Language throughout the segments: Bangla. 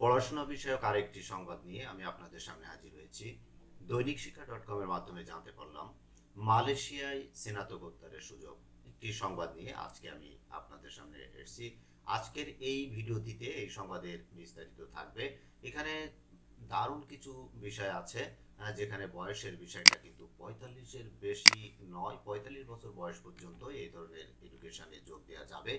পড়াশোনা বিষয়ক আরেকটি সংবাদ নিয়ে আমি আপনাদের সামনে হাজির হয়েছি। দৈনিক শিক্ষা ডট কমের মাধ্যমে জানতে পারলাম, মালয়েশিয়ায় স্নাতকোত্তরের সুযোগ। একটি সংবাদ নিয়ে আজকে আমি আপনাদের সামনে এসেছি। আজকের এই ভিডিওটিতে এই সংবাদের বিস্তারিত থাকবে। এখানে দারুণ কিছু বিষয় আছে যেখানে বয়সের বিষয়টা কিন্তু পঁয়তাল্লিশের বেশি নয়, পঁয়তাল্লিশ বছর বয়স পর্যন্ত এই ধরনের এডুকেশনে যোগ দেওয়া যাবে।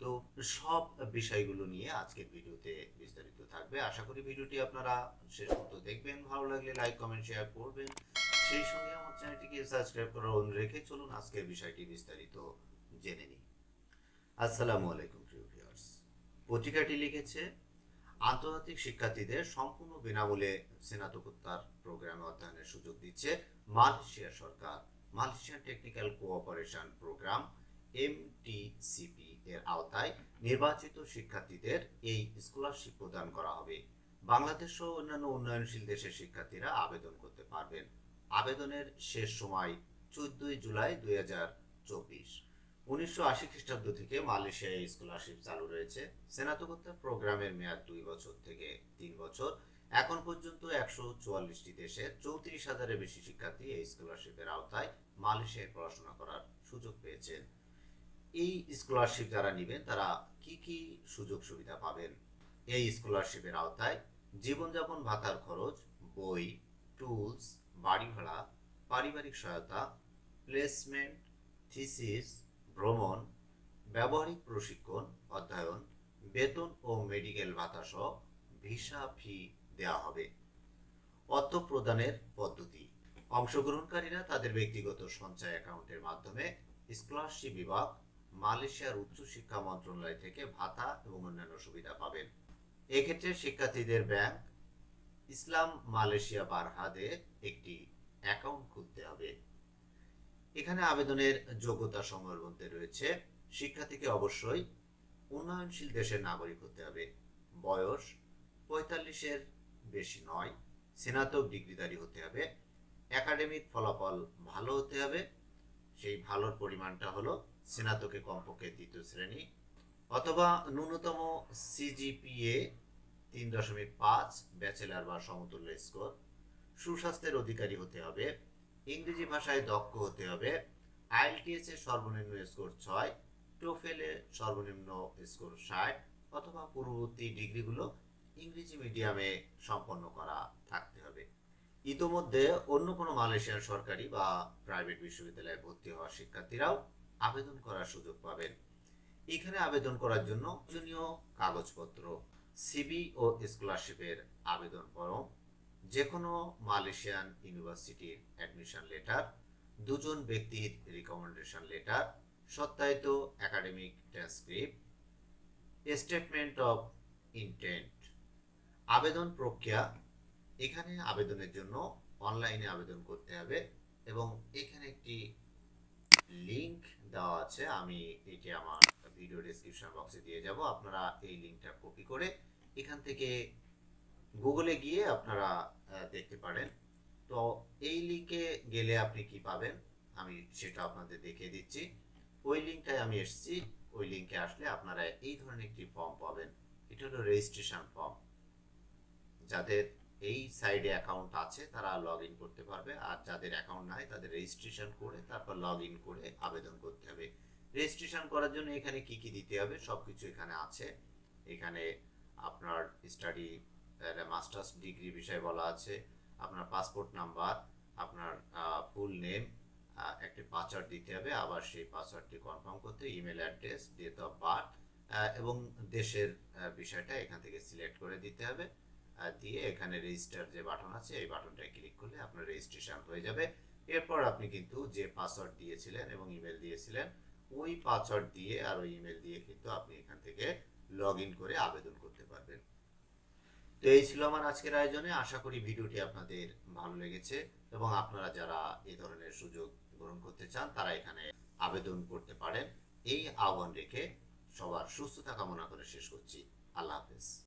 তো সব বিষয়গুলো নিয়ে আজকের ভিডিওতে বিস্তারিত থাকবে। আশা করি ভিডিওটি আপনারা শেষ পর্যন্ত দেখবেন। ভালো লাগলে লাইক কমেন্ট শেয়ার করবেন। সেই সঙ্গে আমার চ্যানেলটিকে সাবস্ক্রাইব করার অনুরোধ রেখে চলুন আজকের বিষয়টি বিস্তারিত জেনে নিই। আসসালামু আলাইকুম, প্রিয় ভিউয়ার্স পত্রিকাটি লিখেছে, আন্তর্জাতিক শিক্ষার্থীদের সম্পূর্ণ বিনামূল্যে স্নাতকোত্তর প্রোগ্রামে অধ্যয়নের সুযোগ দিচ্ছে মালয়েশিয়া সরকার। Malaysian technical cooperation program MTCP এর আওতায় নির্বাচিত শিক্ষার্থীদের এই স্কলারশিপ প্রদান করা হবে। বাংলাদেশ সহ অন্যান্য উন্নয়নশীল দেশের শিক্ষার্থীরা আবেদন করতে পারবেন। আবেদনের শেষ সময় চোদ্দই জুলাই দুই হাজার চব্বিশ। উনিশশো আশি খ্রিস্টাব্দ থেকে মালয়েশিয়ায় স্কলারশিপ চালু রয়েছে। স্নাতকোত্তর প্রোগ্রামের মেয়াদ দুই বছর থেকে তিন বছর। এখন পর্যন্ত একশো চুয়াল্লিশটি দেশে চৌত্রিশ হাজারের বেশি শিক্ষার্থী এই স্কলারশিপের আওতায় মালয়েশিয়ায় পড়াশোনা করার সুযোগ পেয়েছেন। এই স্কলারশিপ যারা নেবেন তারা কি কি সুযোগ সুবিধা পাবেন? এই স্কলারশিপের আওতায় জীবনযাপন, ভাতার খরচ, বই টুলস বাড়ি ভাড়া, পারিবারিক সহায়তা প্লেসমেন্ট থিসিস ভ্রমণ, ব্যবহারিক প্রশিক্ষণ, অধ্যয়ন, বেতন ও মেডিকেল ভাতা সহ ভিসা ফি দেওয়া হবে। অর্থ প্রদানের পদ্ধতি। অংশগ্রহণকারীরা তাদের ব্যক্তিগত সঞ্চয় অ্যাকাউন্টের মাধ্যমে স্কলারশিপ বিভাগ মালয়েশিয়ার উচ্চশিক্ষা মন্ত্রণালয় থেকে ভাতা এবং অন্যান্য সুবিধা পাবেন। এক্ষেত্রে শিক্ষার্থীদের ব্যাংক, ইসলাম মালয়েশিয়া বারহাদে একটি অ্যাকাউন্ট খুলতে হবে। এখানে আবেদনের যোগ্যতা সময়ের মধ্যে রয়েছে, শিক্ষার্থীকে অবশ্যই উন্নয়নশীল দেশের নাগরিক হতে হবে। বয়স পঁয়তাল্লিশের বেশি নয়, স্নাতক ডিগ্রিধারী হতে হবে। একাডেমিক ফলাফল ভালো হতে হবে। সেই ভালোর পরিমাণটা হলো স্নাতকে কমপক্ষে দ্বিতীয় শ্রেণি অথবা ন্যূনতম সিজিপিএ তিন দশমিক পাঁচ, ব্যাচেলার বা সমতুল্য স্কোর। সুস্বাস্থ্যের অধিকারী হতে হবে, ইংরেজি ভাষায় দক্ষ হতে হবে, আইএলটিএস এর সর্বনিম্ন স্কোর ছয়, টোফেলে সর্বনিম্ন স্কোর ষাট অথবা পূর্ববর্তী ডিগ্রিগুলো ইংরেজি মিডিয়ামে সম্পন্ন করা থাকতে হবে। ইতোমধ্যে অন্য কোনো মালয়েশিয়ান সরকারি বা প্রাইভেট বিশ্ববিদ্যালয়ে ভর্তি হওয়া শিক্ষার্থীরাও আবেদন করার সুযোগ পাবেন। এখানে আবেদন করার জন্য প্রয়োজনীয় কাগজপত্র সিবি ও স্কলারশিপের আবেদন ফরম যে কোনো মালয়েশিয়ান ইউনিভার্সিটির অ্যাডমিশন লেটার দুজন ব্যক্তির রিকমেন্ডেশন লেটার সত্যায়িত academic transcript statement of intent আবেদন প্রক্রিয়া, এখানে আবেদনের জন্য অনলাইনে আবেদন করতে হবে এবং এখানে একটি লিংক দেওয়া আছে, আমি এটি আমার ভিডিও ডেসক্রিপশন বক্সে দিয়ে যাব। আপনারা এই লিংকটা কপি করে এখান থেকে গুগলে গিয়ে আপনারা দেখতে পারেন। তো এই লিঙ্কে গেলে আপনি কি পাবেন? আমি সেটা আপনাদের দেখিয়ে দিচ্ছি। ওই লিঙ্কটায় আমি এসেছি। ওই লিঙ্কে আসলে আপনারা এই ধরনের একটি ফর্ম পাবেন। এটা হলো রেজিস্ট্রেশন ফর্ম যাদের এই সাইডে অ্যাকাউন্ট আছে, তারা লগ ইন করতে পারবে। আর যাদের অ্যাকাউন্ট নাই, তাদের রেজিস্ট্রেশন করে, তারপর লগ ইন করে আবেদন করতে হবে। রেজিস্ট্রেশন করার জন্য এখানে কি কি দিতে হবে? সব কিছু এখানে আছে। এখানে আপনার স্টাডি মাস্টার্স ডিগ্রি বিষয়ে বলা আছে, আপনার পাসপোর্ট নাম্বার আপনার ফুল নেম একটি পাসওয়ার্ড দিতে হবে। আবার সেই পাসওয়ার্ডটি কনফার্ম করতে email address date of birth এবং দেশের বিষয়টা এখান থেকে সিলেক্ট করে দিতে হবে। দিয়ে এখানে রেজিস্টার যে বাটন আছে, এই বাটনটায় ক্লিক করলে আপনার রেজিস্ট্রেশন হয়ে যাবে। এরপর আপনি কিন্তু যে পাসওয়ার্ড দিয়েছিলেন এবং ইমেল দিয়েছিলেন, ওই পাসওয়ার্ড দিয়ে আর ওই ইমেল দিয়ে কিন্তু আপনি এখান থেকে লগ করে আবেদন করতে পারবেন। তো এই ছিল আমার আজকের আয়োজনে। আশা করি ভিডিওটি আপনাদের ভালো লেগেছে এবং আপনারা যারা এই ধরনের সুযোগ গ্রহণ করতে চান, তারা এখানে আবেদন করতে পারেন। এই আহ্বান রেখে সবার সুস্থতা কামনা করে শেষ করছি। আল্লাহ হাফেজ।